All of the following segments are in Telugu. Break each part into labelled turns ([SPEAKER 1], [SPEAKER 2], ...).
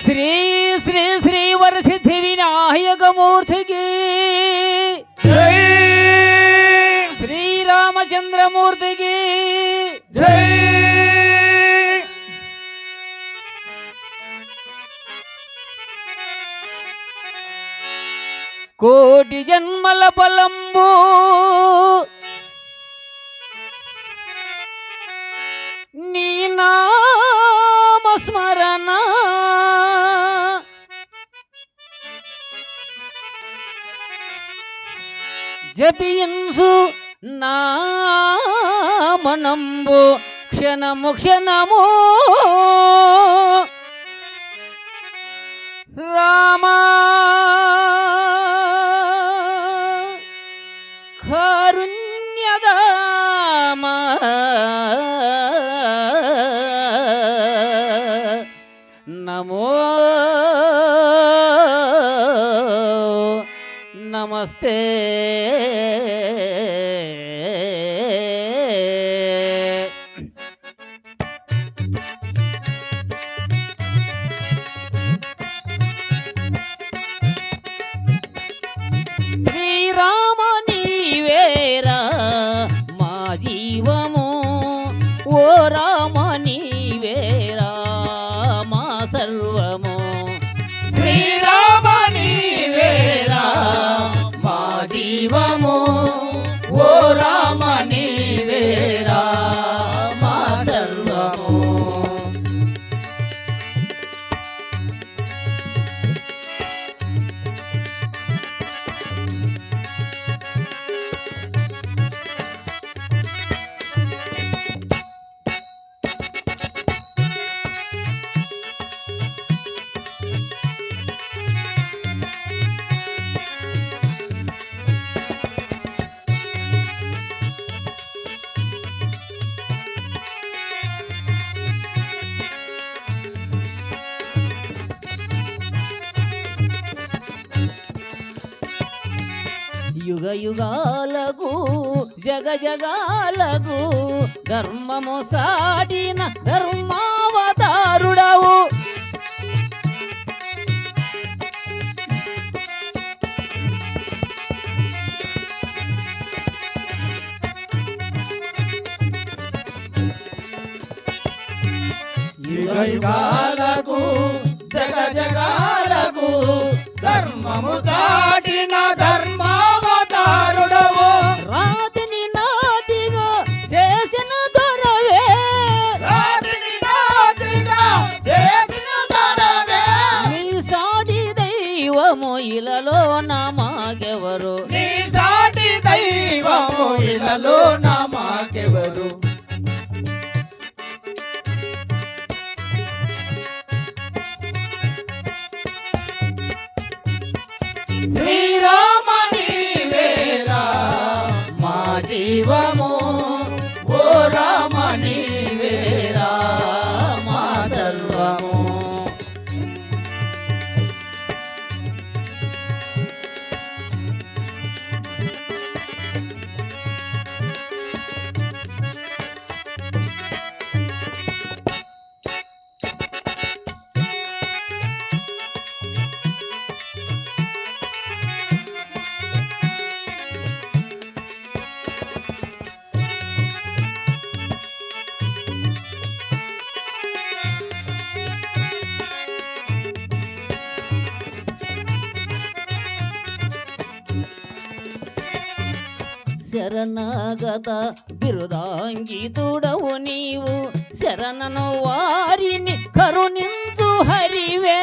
[SPEAKER 1] శ్రీ శ్రీ శ్రీ వరసిద్ధి వినాయకమూర్తికి
[SPEAKER 2] జై
[SPEAKER 1] శ్రీరామచంద్రమూర్తికి
[SPEAKER 2] జై
[SPEAKER 1] కోటి జన్మల ఫలంబు
[SPEAKER 2] ಕ್ಷಣಮು ಕ್ಷಣಮು ಕ್ಷಣಮು. ರಾಮ ಕಾರುಣ್ಯದ
[SPEAKER 1] యుగ యుగాలకు జగ జగాలకు ధర్మము సాటిన ధర్మావతారుడవు.
[SPEAKER 2] యుగాలకు జగ జగాలకు ధర్మము చాటిన ధర్మ
[SPEAKER 1] శరణాగత బిరుదాంగితుడవు నీవు శరణను వారిని కరుణించు హరివే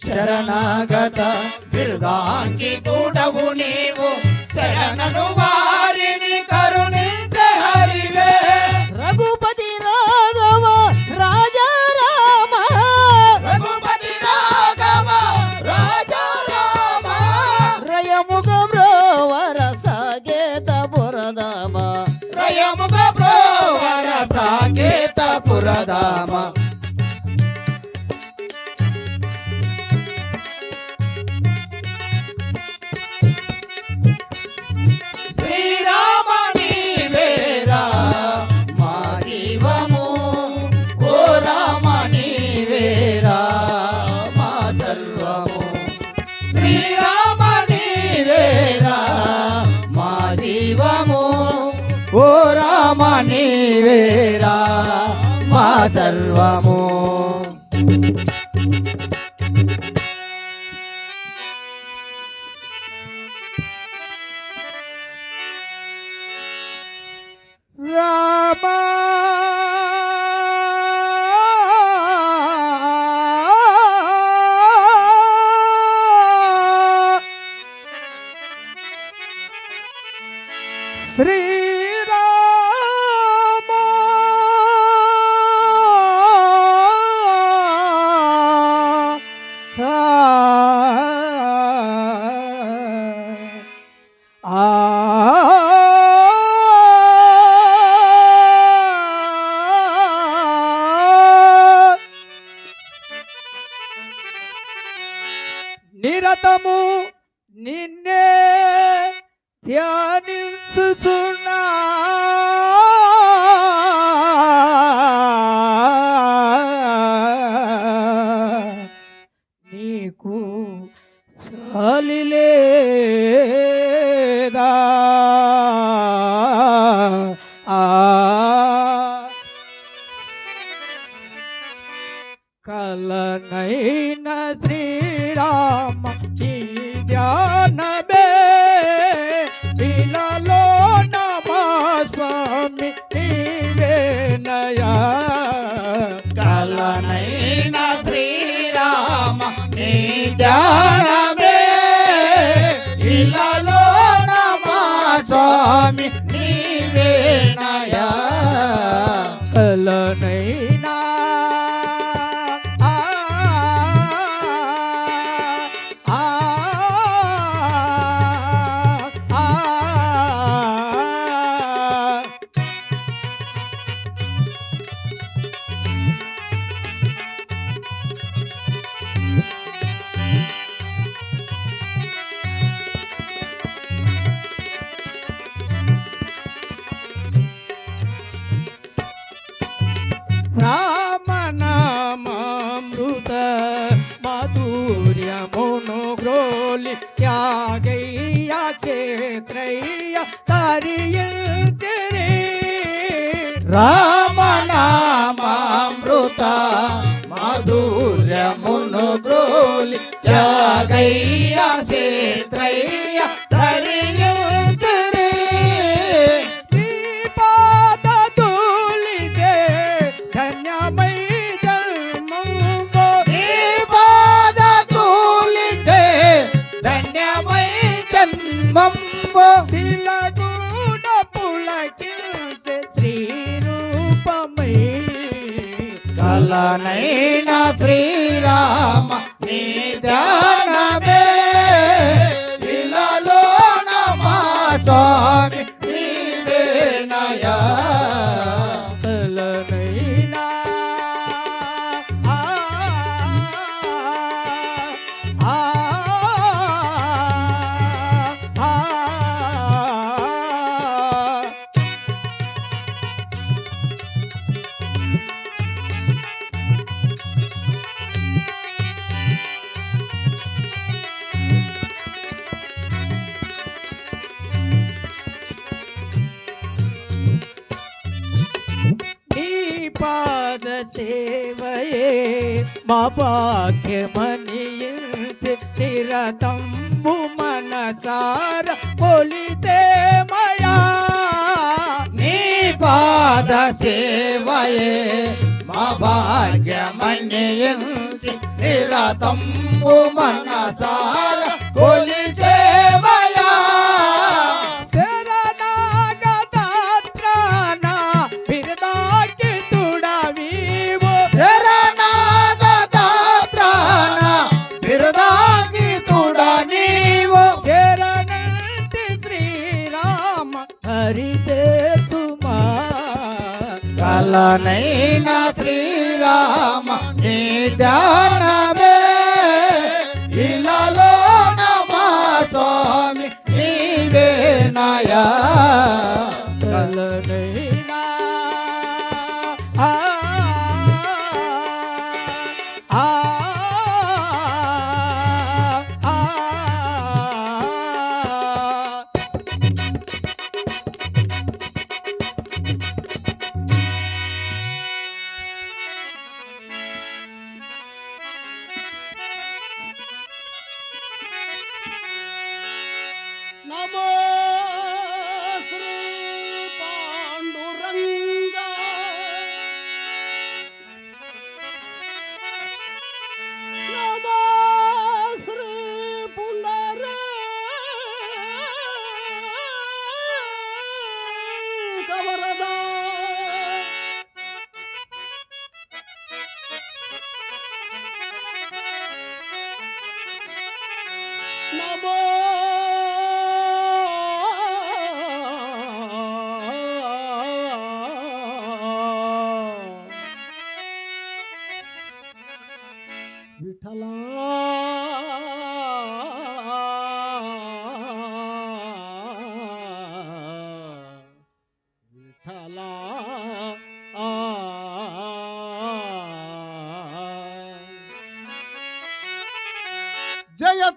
[SPEAKER 2] శరణాగత బిరుదాంగి తూడవు నీవు శరణను
[SPEAKER 3] राधा మా కలనైన శ్రీరామ నీ ధ్యానమే. ఇలాలో నమా స్వామి నీవేనయా కలనైనా క్షేత్రయ్య తరియంతిరి రామనామామృత మాధుర్యమును గ్రోలి త్యాగయ్య క్షేత్రయ్య తరియంతిరి నీ పాద ధూళిదే ధన్యమై జన్మము నీ పాద ధూళిదే కలనైన శ్రీరామ నీ ధ్యానమే. మా భాగ్యమనియించి నిరతంబు మనసార కొలితే మయా నీ పాద సేవయే మా భాగ్యమనియించి నిరతంబు మనసార కొలితే కలనైన శ్రీరామ నీ ధ్యానమే ఇలాలో నమా స్వామి నీవేనయా కలనైనా ఆ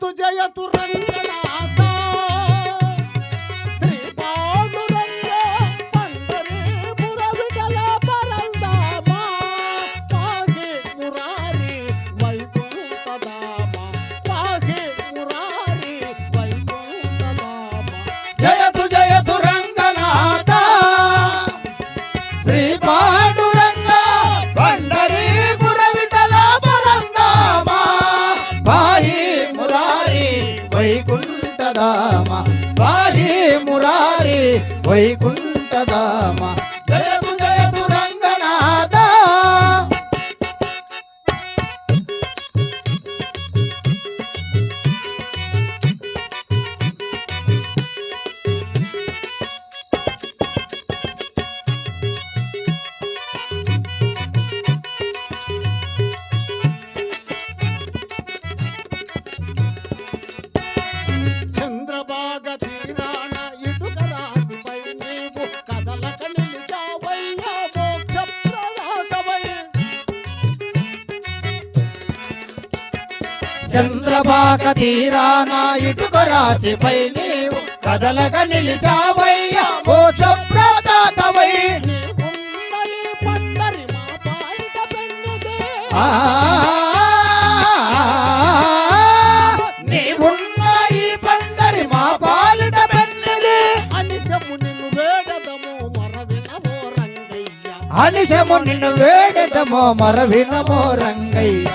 [SPEAKER 2] జయతు జయతు రంగనాథ శ్రీ వైకుంఠధామ పాహి మురారి వైకుంఠధామ. జయ చంద్రబాగ తీరాన ఇటుక రాశిపై నీవు కదలక నిలిచావయ్యా. మోక్ష ప్రదాతవై నీవున్న ఈ మా పాలిట పెన్నది అనిశము నిన్ను వేడదము మరవినమో రంగయ్య. అనిశము నిన్ను వేడదమో మరవినమో రంగయ్య.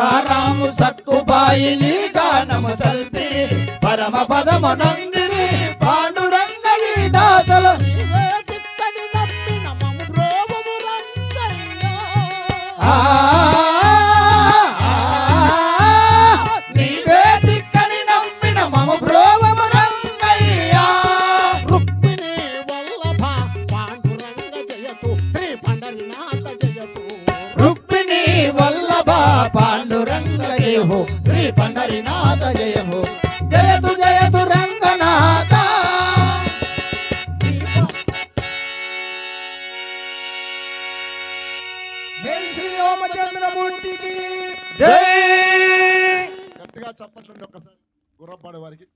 [SPEAKER 2] తుకారాము సక్కుబాయిని గానము సల్పి పరమ పదము నందిని పాండురంగని దాసులు ఆ జయహో శ్రీ పండరినాథ జయహో జయతు జయతు రంగనాథ. శ్రీ రామచంద్రమూర్తికి జై.
[SPEAKER 4] గట్టిగా చప్పట్లు ఒక్కసారి. గుర్రపాడే వారికి.